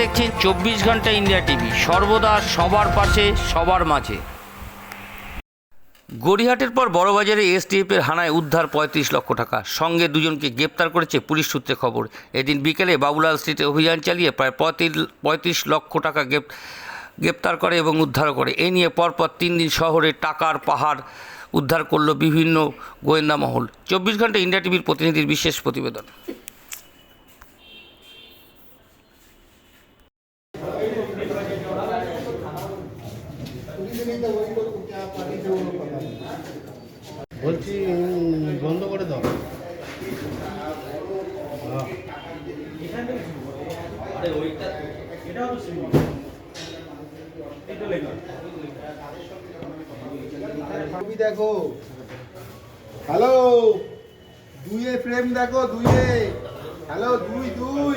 দেখছেন চব্বিশ ঘণ্টা ইন্ডিয়া টিভি। সর্বদা সবার পাশে, সবার মাঝে। গড়িহাটের পর বড়বাজারে এসটিএফের হানায় উদ্ধার পঁয়ত্রিশ লক্ষ টাকা। সঙ্গে দুজনকে গ্রেপ্তার করেছে পুলিশ সূত্রে খবর। এদিন বিকেলে বাবুলাল স্ট্রিটে অভিযান চালিয়ে প্রায় পঁয়ত্রিশ লক্ষ টাকা গ্রেপ্তার করে এবং উদ্ধার করে। এ নিয়ে পরপর তিন দিন শহরে টাকার পাহাড় উদ্ধার করল বিভিন্ন গোয়েন্দা মহল। চব্বিশ ঘণ্টা ইন্ডিয়া টিভির প্রতিনিধির বিশেষ প্রতিবেদন। বলছি বন্ধ করে দাও। ছবি দেখো। হ্যালো দুইয়ে ফ্রেম দেখো দুইয়ে। হ্যালো দুই দুই।